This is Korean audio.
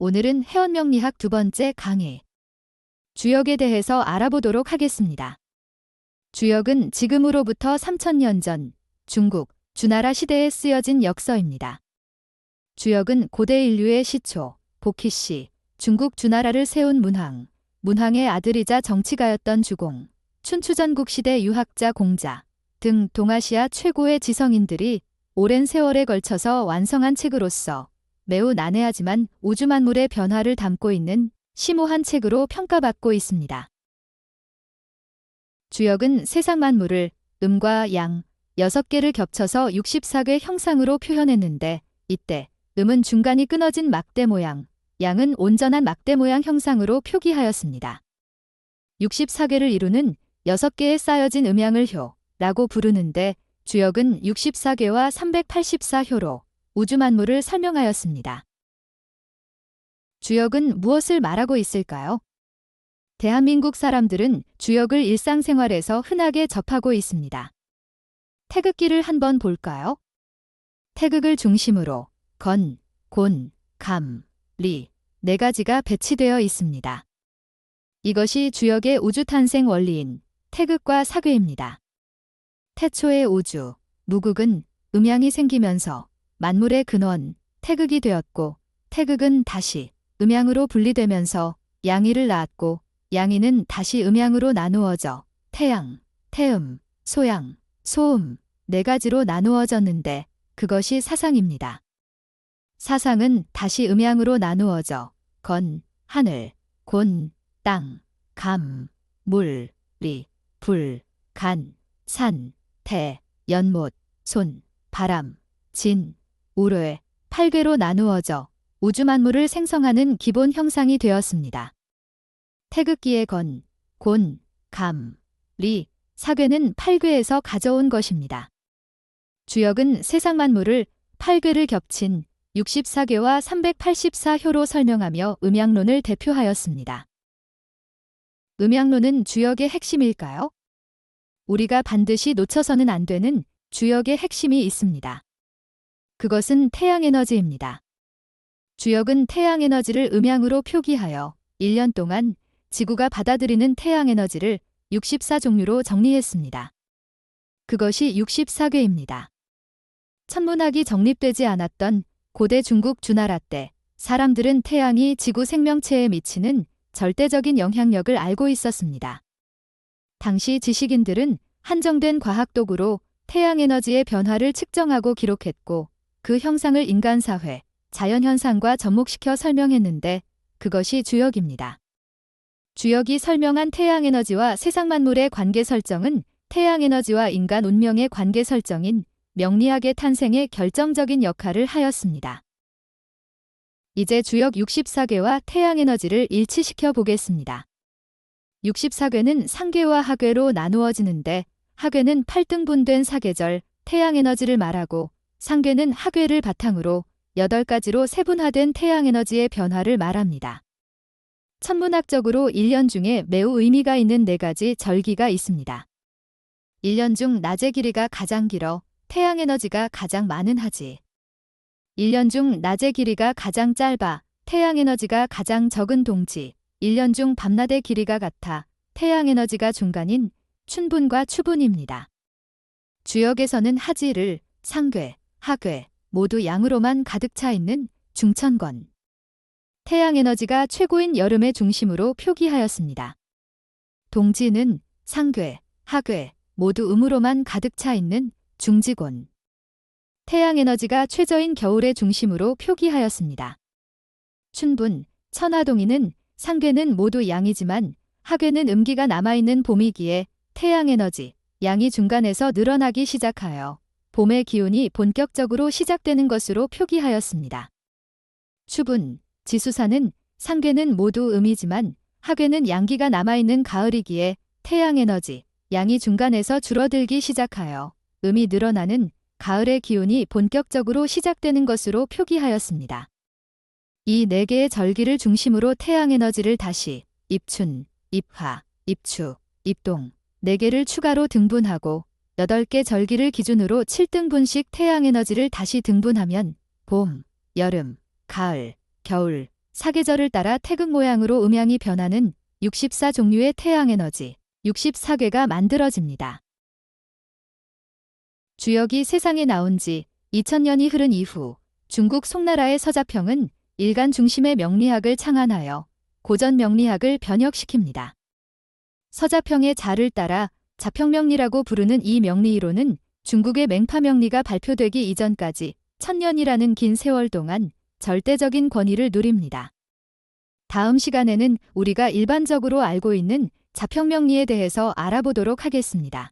오늘은 해원명리학 두 번째 강의. 주역에 대해서 알아보도록 하겠습니다. 주역은 지금으로부터 3천년 전 중국, 주나라 시대에 쓰여진 역서입니다. 주역은 고대 인류의 시초, 복희씨, 중국 주나라를 세운 문황, 문황의 아들이자 정치가였던 주공, 춘추전국 시대 유학자 공자 등 동아시아 최고의 지성인들이 오랜 세월에 걸쳐서 완성한 책으로서 매우 난해하지만 우주 만물의 변화를 담고 있는 심오한 책으로 평가받고 있습니다. 주역은 세상 만물을 음과 양, 6개를 겹쳐서 64개 형상으로 표현했는데 이때 음은 중간이 끊어진 막대 모양, 양은 온전한 막대 모양 형상으로 표기하였습니다. 64개를 이루는 6개의 쌓여진 음양을 효라고 부르는데 주역은 64개와 384효로 우주 만물을 설명하였습니다. 주역은 무엇을 말하고 있을까요? 대한민국 사람들은 주역을 일상생활에서 흔하게 접하고 있습니다. 태극기를 한번 볼까요? 태극을 중심으로 건, 곤, 감, 리, 네 가지가 배치되어 있습니다. 이것이 주역의 우주 탄생 원리인 태극과 사괴입니다. 태초의 우주, 무극은 음양이 생기면서 만물의 근원, 태극이 되었고, 태극은 다시 음양으로 분리되면서 양이를 낳았고, 양이는 다시 음양으로 나누어져 태양, 태음, 소양, 소음 네 가지로 나누어졌는데 그것이 사상입니다. 사상은 다시 음양으로 나누어져 건, 하늘, 곤, 땅, 감, 물, 리, 불, 간, 산, 태, 연못, 손, 바람, 진, 우르, 팔괴로 나누어져 우주 만물을 생성하는 기본 형상이 되었습니다. 태극기의 건, 곤, 감, 리, 사괴는 팔괴에서 가져온 것입니다. 주역은 세상 만물을 8괴를 겹친 64개와 384효로 설명하며 음양론을 대표하였습니다. 음양론은 주역의 핵심일까요? 우리가 반드시 놓쳐서는 안 되는 주역의 핵심이 있습니다. 그것은 태양 에너지입니다. 주역은 태양 에너지를 음양으로 표기하여 1년 동안 지구가 받아들이는 태양 에너지를 64종류로 정리했습니다. 그것이 64괴입니다. 천문학이 정립되지 않았던 고대 중국 주나라 때 사람들은 태양이 지구 생명체에 미치는 절대적인 영향력을 알고 있었습니다. 당시 지식인들은 한정된 과학 도구로 태양 에너지의 변화를 측정하고 기록했고 그 형상을 인간 사회, 자연 현상과 접목시켜 설명했는데 그것이 주역입니다. 주역이 설명한 태양 에너지와 세상 만물의 관계 설정은 태양 에너지와 인간 운명의 관계 설정인 명리학의 탄생에 결정적인 역할을 하였습니다. 이제 주역 64괴와 태양 에너지를 일치시켜 보겠습니다. 64괴는 상괴와 하괴로 나누어지는데 하괴는 8등분된 사계절, 태양 에너지를 말하고 상괴는 하괴를 바탕으로 8가지로 세분화된 태양에너지의 변화를 말합니다. 천문학적으로 1년 중에 매우 의미가 있는 4가지 절기가 있습니다. 1년 중 낮의 길이가 가장 길어 태양에너지가 가장 많은 하지. 1년 중 낮의 길이가 가장 짧아 태양에너지가 가장 적은 동지. 1년 중 밤낮의 길이가 같아 태양에너지가 중간인 춘분과 추분입니다. 주역에서는 하지를 상괴, 하괴 모두 양으로만 가득 차 있는 중천권. 태양에너지가 최고인 여름의 중심으로 표기하였습니다. 동지는 상괴, 하괴 모두 음으로만 가득 차 있는 중지곤. 태양에너지가 최저인 겨울의 중심으로 표기하였습니다. 춘분, 천하동이는 상괴는 모두 양이지만 하괴는 음기가 남아있는 봄이기에 태양에너지, 양이 중간에서 늘어나기 시작하여 봄의 기운이 본격적으로 시작되는 것으로 표기하였습니다. 추분, 지수사는 상괴는 모두 음이지만 하괴는 양기가 남아있는 가을이기에 태양 에너지, 양이 중간에서 줄어들기 시작하여 음이 늘어나는 가을의 기운이 본격적으로 시작되는 것으로 표기하였습니다. 이 네 개의 절기를 중심으로 태양 에너지를 다시 입춘, 입화, 입추, 입동, 4개를 추가로 등분하고 8개 절기를 기준으로 7등분씩 태양에너지를 다시 등분하면 봄, 여름, 가을, 겨울, 사계절을 따라 태극 모양으로 음양이 변하는 64종류의 태양에너지 64괴가 만들어집니다. 주역이 세상에 나온 지 2000년이 흐른 이후 중국 송나라의 서자평은 일간 중심의 명리학을 창안하여 고전 명리학을 변혁시킵니다. 서자평의 자를 따라 자평명리라고 부르는 이 명리이론은 중국의 맹파명리가 발표되기 이전까지 천년이라는 긴 세월 동안 절대적인 권위를 누립니다. 다음 시간에는 우리가 일반적으로 알고 있는 자평명리에 대해서 알아보도록 하겠습니다.